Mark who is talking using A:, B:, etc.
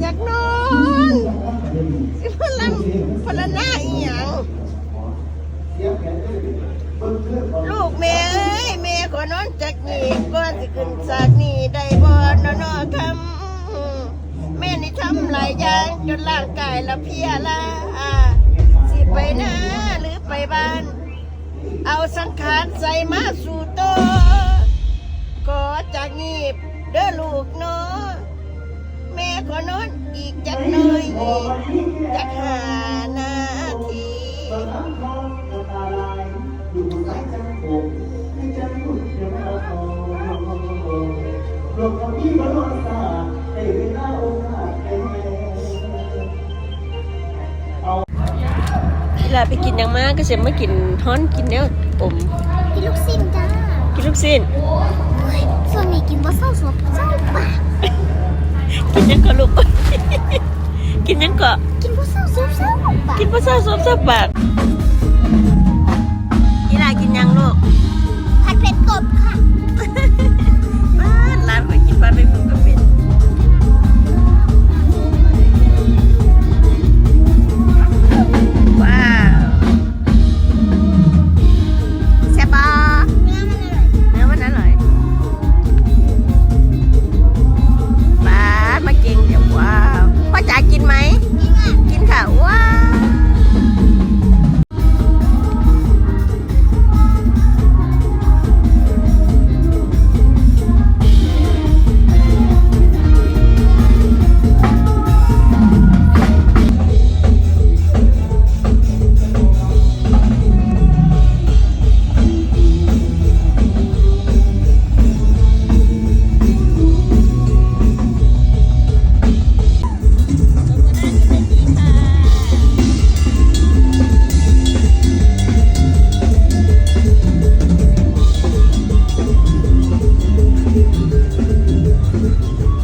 A: อยากนอนสิพลังพลังหน้าอีหยังลูกแม่เอ้ยแม่ขอนอนจากนี่ก่อนสิขึ้นจากนี่ได้บ่นอนอคำแม่นี่ทำหลายอย่างจนร่างกายละเพลียละสิไปนะหรือไปบ้าน เอาสังขารใส่มาสู่โตะขอจากนี้เด้อลูกนาะแม่ข อนอนอีกจักหน่อยจักหานาทีเวลาไปกินหยังมาก็จะมากินฮ้อนกินแนวอม
B: กินลูกชิ้นจ้า
A: กินลูกสิ้น
B: ส่วนนี้กินว่าเศร้าสดเศร้าปาก
A: กินหยังก็ลูก กินหยังก็
B: กินว่าเศร้าสดเศร้าปาก
A: กินภาษาสมสับปากกีฬากินหยังลูก
B: ผัดเผ็ดกบค่ะ
A: บ้านร้านไปกินบ้านไปฝึกกับ Thank you.